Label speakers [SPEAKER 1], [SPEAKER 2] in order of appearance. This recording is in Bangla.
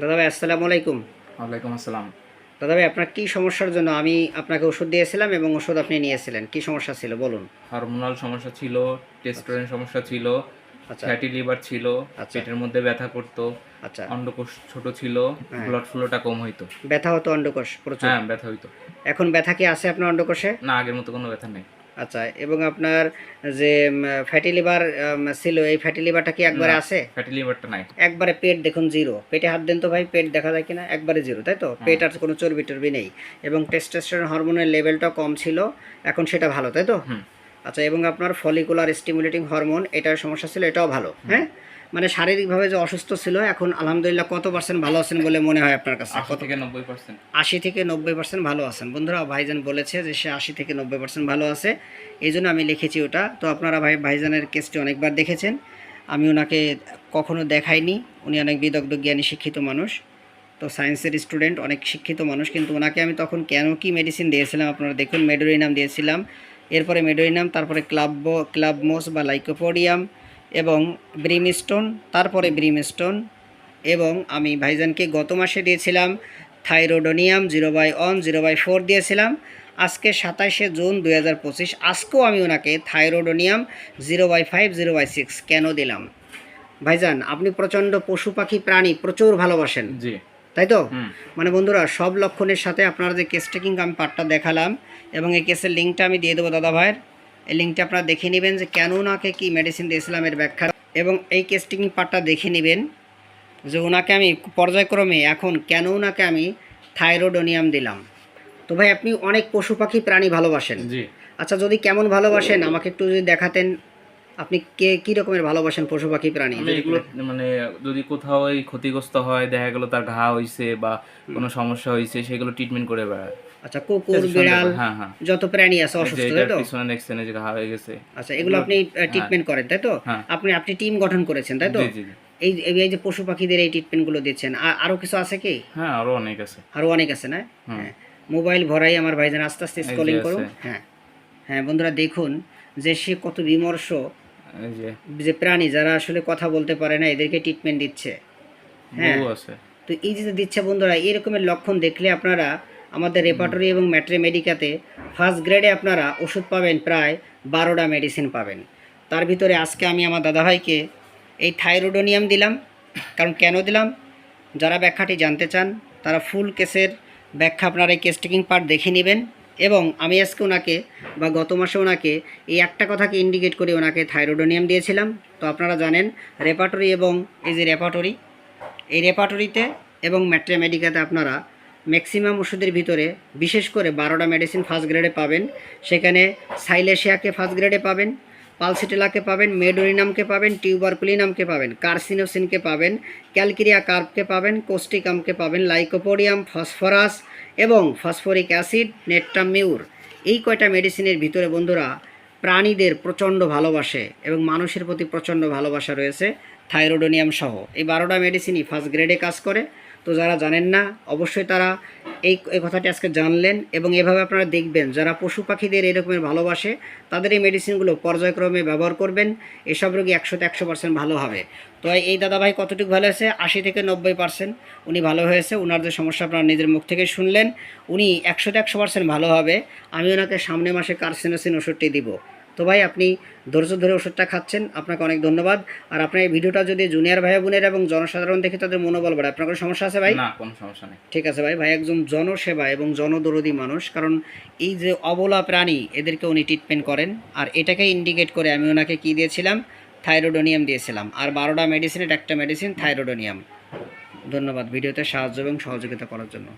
[SPEAKER 1] দাদা ভাই আসসালামু আলাইকুম।
[SPEAKER 2] ওয়ালাইকুম আসসালাম।
[SPEAKER 1] দাদা ভাই আপনার কী সমস্যার জন্য আমি আপনাকে ওষুধ দিয়েছিলাম এবং ওষুধ আপনি নিয়েছিলেন? কি সমস্যা ছিল বলুন।
[SPEAKER 2] হরমোনাল সমস্যা ছিল টেস্টোরেন সমস্যা ছিল
[SPEAKER 1] আচ্ছা।
[SPEAKER 2] ফ্যাটি লিভার ছিল
[SPEAKER 1] আচ্ছা।
[SPEAKER 2] পেটের মধ্যে ব্যথা করতো
[SPEAKER 1] আচ্ছা।
[SPEAKER 2] অন্ডকোষ ছোট ছিল
[SPEAKER 1] হ্যাঁ।
[SPEAKER 2] ব্লাড ফ্লোটা কম হইতো।
[SPEAKER 1] ব্যথা হতো অন্ডকোষ প্রচুর?
[SPEAKER 2] হ্যাঁ ব্যথা হইতো।
[SPEAKER 1] এখন ব্যথা কি আছে আপনার অন্ডকোষে?
[SPEAKER 2] না আগের মতো কোনো ব্যথা নেই।
[SPEAKER 1] আচ্ছা এবং আপনার যে ফ্যাটি লিভার ছিল এই ফ্যাটি লিভারটা কি একবারে। আছে?
[SPEAKER 2] ফ্যাটি লিভারটা নাই।
[SPEAKER 1] একবারে পেট দেখুন জিরো পেটে হাত দেন তো ভাই পেট দেখা যায় কিনা? একবারে জিরো তাই তো? পেট আর কোনো চর্বি টর্বি নেই। এবং টেস্টোস্টেরন হরমোনের লেভেলটা কম ছিল এখন সেটা ভালো তাই তো? আচ্ছা এবং আপনার ফলিকুলার স্টিমুলেটিং হরমোন এটার সমস্যা ছিল এটাও ভালো হ্যাঁ? মানে শারীরিকভাবে যে অসুস্থ ছিল এখন আলহামদুলিল্লাহ কত পার্সেন্ট ভালো আছেন বলে মনে হয় আপনার কাছে?
[SPEAKER 2] আশি থেকে নব্বই পার্সেন্ট
[SPEAKER 1] আশি থেকে নব্বই পার্সেন্ট ভালো আছেন। বন্ধুরা ভাইজান বলেছে যে সে আশি থেকে নব্বই পার্সেন্ট ভালো আছে। এই জন্য আমি লিখেছি ওটা। তো আপনারা ভাই ভাইজানের কেসটি অনেকবার দেখেছেন। আমি ওনাকে কখনো দেখাইনি। উনি অনেক বিদগ্ধ জ্ঞানী শিক্ষিত মানুষ। তো সায়েন্সের স্টুডেন্ট অনেক শিক্ষিত মানুষ। কিন্তু ওনাকে আমি তখন কেন কি মেডিসিন দিয়েছিলাম আপনারা দেখুন মেডোরিনাম দিয়েছিলাম। এরপরে মেডোরিনাম তারপরে ক্লাব ক্লাবমোস বা লাইকোপোডিয়াম এবং ব্রিমস্টোন তারপরে ব্রিমস্টোন এবং আমি ভাইজানকে গত মাসে দিয়েছিলাম thyroidinum zero by one zero by four দিয়েছিলাম। আজকে সাতাশে জুন দুই হাজার পঁচিশ আজকেও আমি ওনাকে thyroidinum zero by five zero by six কেন দিলাম? ভাইজান আপনি প্রচণ্ড পশু পাখি প্রাণী প্রচুর ভালোবাসেন।
[SPEAKER 2] জি।
[SPEAKER 1] তাই তো? মানে বন্ধুরা সব লক্ষণের সাথে আপনারা যে কেস টেকিং আমি পার্টটা দেখালাম এবং এই কেসের লিঙ্কটা আমি দিয়ে দেবো দাদা ভাইয়ের। এই লিঙ্কটা আপনারা দেখে নেবেন যে কেন ওনাকে কী মেডিসিন দিয়েছিলাম এর ব্যাখ্যা এবং এই কেস টেকিং পার্টটা দেখে নেবেন যে ওনাকে আমি পর্যায়ক্রমে এখন কেন ওনাকে আমি থাইরোডোনিয়াম দিলাম। তো ভাই আপনি অনেক পশু পাখি প্রাণী ভালোবাসেন।
[SPEAKER 2] জি।
[SPEAKER 1] আচ্ছা যদি কেমন ভালোবাসেন আমাকে একটু যদি দেখাতেন আপনি কে কী রকমের ভালোবাসেন পশু পাখি প্রাণী?
[SPEAKER 2] মানে যদি কোথাও ক্ষতিগ্রস্ত হয় দেখা গেল তার ঘা হইছে বা কোনো সমস্যা হইছে সেগুলো ট্রিটমেন্ট করে বেড়ায়।
[SPEAKER 1] আচ্ছা কুকুর বিড়াল
[SPEAKER 2] হ্যাঁ হ্যাঁ।
[SPEAKER 1] যত প্রাণী আছে অসুস্থ তাই তো?
[SPEAKER 2] পিছনে দেখছেন যে ঘা হয়ে গেছে।
[SPEAKER 1] আচ্ছা এগুলো আপনি ট্রিটমেন্ট করেন তাই তো?
[SPEAKER 2] হ্যাঁ।
[SPEAKER 1] আপনি আপনি টিম গঠন করেছেন তাই তো। এই এই যে পশু পাখিদের এই ট্রিটমেন্টগুলো দিচ্ছেন আর কিছু আছে কি?
[SPEAKER 2] হ্যাঁ আরও অনেক আছে।
[SPEAKER 1] আরও অনেক আছে না? হ্যাঁ। মোবাইল ভরাই আমার ভাইজান আস্তে আস্তে স্ক্রলিং করুন। হ্যাঁ। হ্যাঁ বন্ধুরা দেখুন যে সে কত বিমর্ষ
[SPEAKER 2] যে।
[SPEAKER 1] প্রাণী যারা আসলে কথা বলতে পারে না এদেরকে ট্রিটমেন্ট দিচ্ছে। হ্যাঁ। তো এই যে দিচ্ছে বন্ধুরা এরকমের লক্ষণ দেখলে আপনারা আমাদের রেপার্টরি এবং ম্যাট্রে মেডিকাতে ফার্স্ট গ্রেডে আপনারা ওষুধ পাবেন প্রায় বারোটা মেডিসিন পাবেন। তার ভিতরে আজকে আমি আমার দাদাভাইকে এই থাইরোডোনিয়াম দিলাম। কারণ কেন দিলাম? যারা ব্যাখ্যাটি জানতে চান, তারা ফুল কেসের ব্যাখ্যা আপনারা এই কেস টেকিং পার্ট দেখে নেবেন এবং আমি আজকে ওনাকে বা গত মাসে ওনাকে এই একটা কথাকে ইন্ডিকেট করে ওনাকে থাইরোডোনিয়াম দিয়েছিলাম। তো আপনারা জানেন রেপার্টরি এবং এই যে রেপার্টরি এই রেপার্টরিতে এবং ম্যাট্রামেডিকাতে আপনারা ম্যাক্সিমাম ওষুধের ভিতরে, বিশেষ করে বারোটা মেডিসিন ফার্স্ট গ্রেডে পাবেন। সেখানে সাইলেশিয়াকে ফার্স্ট গ্রেডে পাবেন, পালসিটেলাকে পাবেন, মেডোরিনামকে পাবেন, টিউবারকুলিনামকে পাবেন, কার্সিনোসিনকে পাবেন ক্যালকিরিয়া কার্পকে পাবেন কোস্টিকামকে পাবেন, লাইকোপোডিয়াম, ফসফরাস এবং ফসফরিক অ্যাসিড নেট্টামিউর এই কয়টা মেডিসিনের ভিতরে বন্ধুরা, প্রাণীদের প্রচণ্ড ভালোবাসে এবং মানুষের প্রতি প্রচণ্ড ভালোবাসা রয়েছে, থাইরোডোনিয়াম সহ। এই বারোটা মেডিসিনই ফার্স্ট গ্রেডে কাজ করে। তো যারা জানেন না, অবশ্যই তারা এই এই কথাটি আজকে জানলেন এবং এভাবে আপনারা দেখবেন, যারা পশু পাখিদের এরকমের ভালোবাসে, তাদের এই মেডিসিনগুলো পর্যায়ক্রমে ব্যবহার করবেন, এসব রোগী একশোতে একশো পার্সেন্ট ভালো হবে। তো এই দাদাভাই কতটুকু ভালো হয়েছে আশি থেকে নব্বই পার্সেন্ট উনি ভালো হয়েছে ওনার যে সমস্যা আপনারা নিজের মুখ থেকে শুনলেন, উনি একশোতে একশো পার্সেন্ট ভালো হবে। আমি ওনাকে সামনে মাসে কার্সিনোসিন ওষুধটি দিব। তো ভাই আপনি ধৈর্য ধরে ওষুধটা খাচ্ছেন আপনাকে অনেক ধন্যবাদ। আর আপনার এই ভিডিওটা যদি জুনিয়র ভাই বোনের এবং জনসাধারণ দেখে তাদের মনোবল বাড়ায় আপনার কোনো সমস্যা আছে ভাই?
[SPEAKER 2] না কোনো সমস্যা নেই।
[SPEAKER 1] ঠিক আছে ভাই ভাই একজন জনসেবা এবং জনদরদি মানুষ কারণ এই যে অবলা প্রাণী এদেরকে উনি ট্রিটমেন্ট করেন। আর এটাকে ইন্ডিকেট করে আমি ওনাকে কি দিয়েছিলাম? থাইরোডোনিয়াম দিয়েছিলাম। আর বারোটা মেডিসিনের একটা মেডিসিন থাইরোডোনিয়াম ধন্যবাদ ভিডিওতে সাহায্য এবং সহযোগিতা করার জন্য।